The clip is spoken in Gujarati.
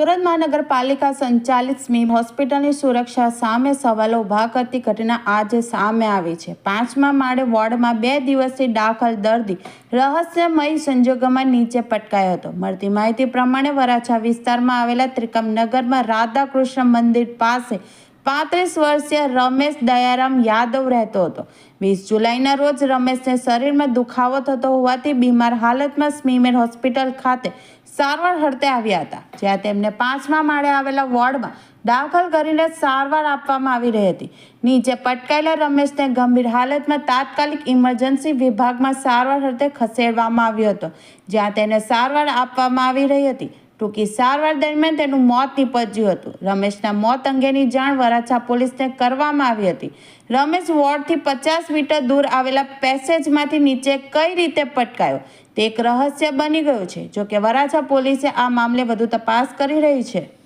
બોટાદ મહાનગરપાલિકા સંચાલિત સ્મીમ હોસ્પિટલની સુરક્ષા સામે સવાલો ઊભા કરતી ઘટના આજે સામે આવી છે. પાંચમા માળે વોર્ડમાં બે દિવસથી દાખલ દર્દી રહસ્યમય સંજોગોમાં નીચે પટકાયો હતો. મળતી માહિતી પ્રમાણે વરાછા વિસ્તારમાં આવેલા ત્રિકમનગરમાં રાધાકૃષ્ણ મંદિર પાસે પાંત્રીસ વર્ષીય રમેશ દયારામ યાદવ રહેતો હતો. વીસ જુલાઈના રોજ રમેશને શરીરમાં દુખાવો થતો હોવાથી બીમાર હાલતમાં સ્મીમેર હોસ્પિટલ ખાતે સારવાર હર્તે આવ્યા હતા, જ્યાં તેમને પાંચમા માળે આવેલા વોર્ડમાં દાખલ કરીને સારવાર આપવામાં આવી રહી હતી. નીચે પટકાયેલા રમેશને ગંભીર હાલતમાં તાત્કાલિક ઇમરજન્સી વિભાગમાં સારવાર હરતે ખસેડવામાં આવ્યો હતો, જ્યાં તેને સારવાર આપવામાં આવી રહી હતી. ટૂંકી સારવાર દરમિયાન તેનું મોત નીપજ્યું હતું. રમેશના મોત અંગેની જાણ વરાછા પોલીસને કરવામાં આવી હતી. રમેશ વોર્ડથી પચાસ મીટર દૂર આવેલા પેસેજમાંથી નીચે કઈ રીતે પટકાયો? તે એક રહસ્ય બની ગયું છે. જોકે વરાછા પોલીસે આ મામલે વધુ તપાસ કરી રહી છે.